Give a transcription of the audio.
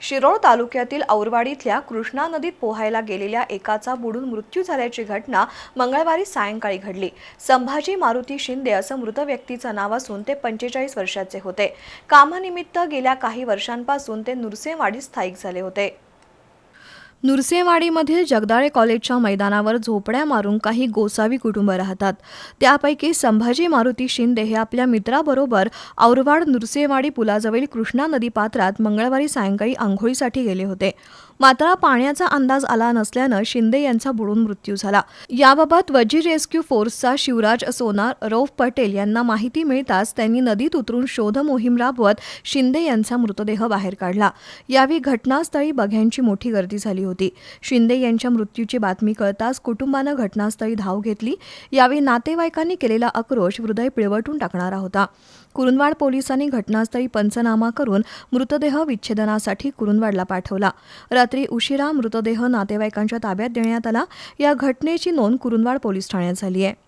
शिरोळ तालुक्यातील औरवाडीतल्या कृष्णा नदीत पोहायला गेलेल्या एकाचा बुडून मृत्यू झाल्याची घटना मंगळवारी सायंकाळी घडली. संभाजी मारुती शिंदे असं मृत व्यक्तीचं नाव असून ते पंचेचाळीस वर्षाचे होते. कामानिमित्त गेल्या काही वर्षांपासून ते नुरसेवाडीत स्थायिक झाले होते. नुरसेवाडीमधील जगदाळे कॉलेजच्या मैदानावर झोपड्या मारून काही गोसावी कुटुंब राहतात. त्यापैकी संभाजी मारुती शिंदे हे आपल्या मित्राबरोबर औरवाड नुरसेवाडी पुलाजवळील कृष्णा नदी पात्रात मंगळवारी सायंकाळी आंघोळीसाठी गेले होते. मात्र पाण्याचा अंदाज आला नसल्यानं शिंदे यांचा बुडून मृत्यू झाला. याबाबत वजी रेस्क्यू फोर्सचा शिवराज सोनार रौफ पटेल यांना माहिती मिळताच त्यांनी नदीत उतरून शोध मोहीम राबवत शिंदे यांचा मृतदेह बाहेर काढला. यावेळी घटनास्थळी बघ्यांची मोठी गर्दी झाली होती. शिंदे यांच्या मृत्यूची बातमी कळताच कुटुंबानं घटनास्थळी धाव घेतली. यावेळी नातेवाईकांनी केलेला आक्रोश हृदय पिळवटून टाकणारा होता. कुरुंदवाड पोलिसांनी घटनास्थळी पंचनामा करून मृतदेह विच्छेदनासाठी कुरुंदवाडला पाठवला. रात्री उशिरा मृतदेह नातेवाईकांच्या ताब्यात देण्यात आला. या घटनेची नोंद कुरुंदवाड पोलीस ठाण्यात झाली आहे.